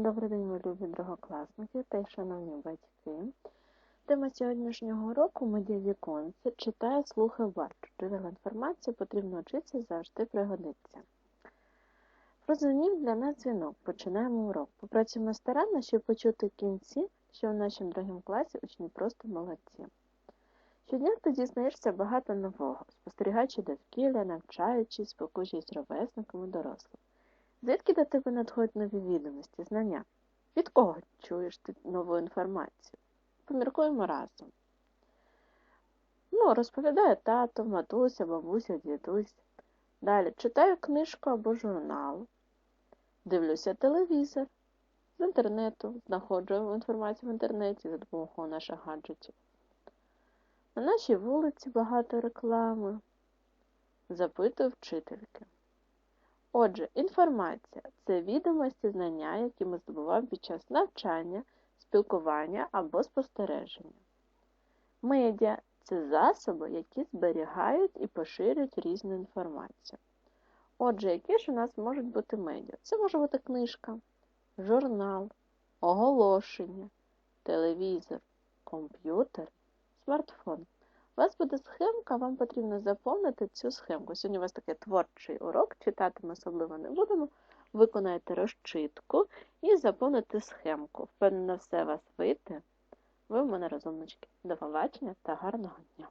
Добрий день, мої любі другокласники та й шановні батьки. Тема сьогоднішнього уроку медіа віконце читає, слухай, бачу. Джерела інформації потрібно вчитися завжди пригодиться. Прозвонів для нас дзвінок. Починаємо урок. Попрацюємо старанно, щоб почути кінці, що в нашому другому класі учні просто молодці. Щодня ти дізнаєшся багато нового, спостерігаючи довкілля, навчаючись, спілкуючись з ровесниками дорослих. Звідки до тебе надходять нові відомості, знання? Від кого чуєш ти нову інформацію? Поміркуємо разом. Ну, розповідає тато, матуся, бабуся, дідусь. Далі читаю книжку або журнал. Дивлюся телевізор з інтернету, знаходжу інформацію в інтернеті за допомогою наших гаджетів. На нашій вулиці багато реклами. Запитую вчительки. Отже, інформація це відомості знання, які ми здобуваємо під час навчання, спілкування або спостереження. Медіа це засоби, які зберігають і поширюють різну інформацію. Отже, які ж у нас можуть бути медіа? Це може бути книжка, журнал, оголошення, телевізор, комп'ютер, смартфон. У вас буде схемка, вам потрібно заповнити цю схемку. Сьогодні у вас такий творчий урок, читати ми особливо не будемо. Виконайте розчитку і заповните схемку. Впевнено, все вас вийде. Ви в мене розумнички. До побачення та гарного дня!